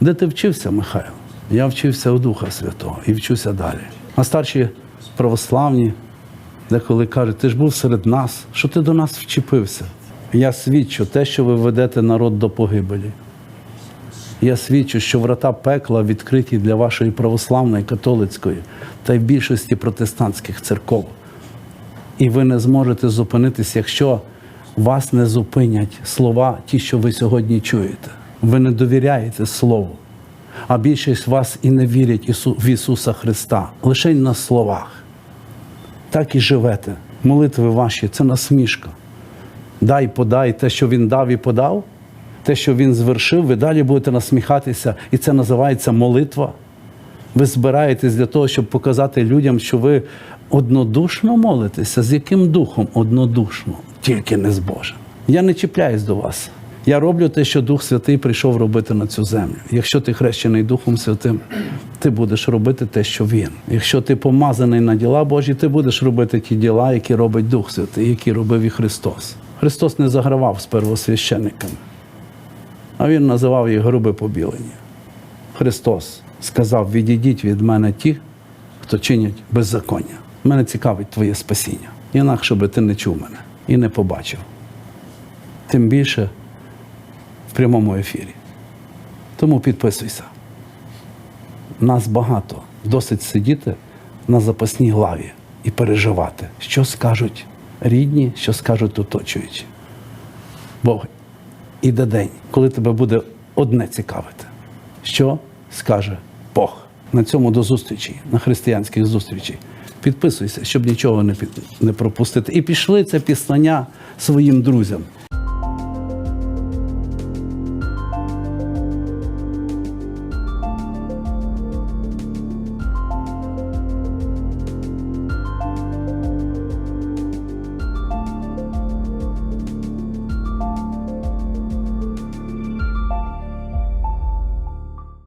Де ти вчився, Михайло? Я вчився у Духа Святого і вчуся далі. А старші православні деколи кажуть, ти ж був серед нас, що ти до нас вчепився? Я свідчу те, що ви ведете народ до погибелі. Я свідчу, що врата пекла відкриті для вашої православної, католицької та й більшості протестантських церков. І ви не зможете зупинитись, якщо вас не зупинять слова, ті, що ви сьогодні чуєте. Ви не довіряєте Слову. А більшість вас і не вірять в Ісуса Христа лише на словах. Так і живете. Молитви ваші це насмішка. Дай, подай те, що він дав і подав, те, що він звершив, ви далі будете насміхатися, і це називається молитва. Ви збираєтесь для того, щоб показати людям, що ви однодушно молитеся. З яким духом однодушно, тільки не з Божим. Я не чіпляюсь до вас. Я роблю те, що Дух Святий прийшов робити на цю землю. Якщо ти хрещений Духом Святим, ти будеш робити те, що Він. Якщо ти помазаний на діла Божі, ти будеш робити ті діла, які робить Дух Святий, які робив і Христос. Христос не загравав з первосвященниками, а Він називав їх грубе побілення. Христос сказав: відійдіть від мене ті, хто чинять беззаконня. Мене цікавить твоє спасіння. Інакше би ти не чув мене і не побачив. Тим більше в прямому ефірі. Тому підписуйся. Нас багато. Досить сидіти на запасній главі і переживати, що скажуть рідні, що скажуть оточуючі. Бо іде день, коли тебе буде одне цікавити. Що скаже Бог? На цьому до зустрічі, на християнських зустрічей. Підписуйся, щоб нічого не пропустити. І пішли це післання своїм друзям.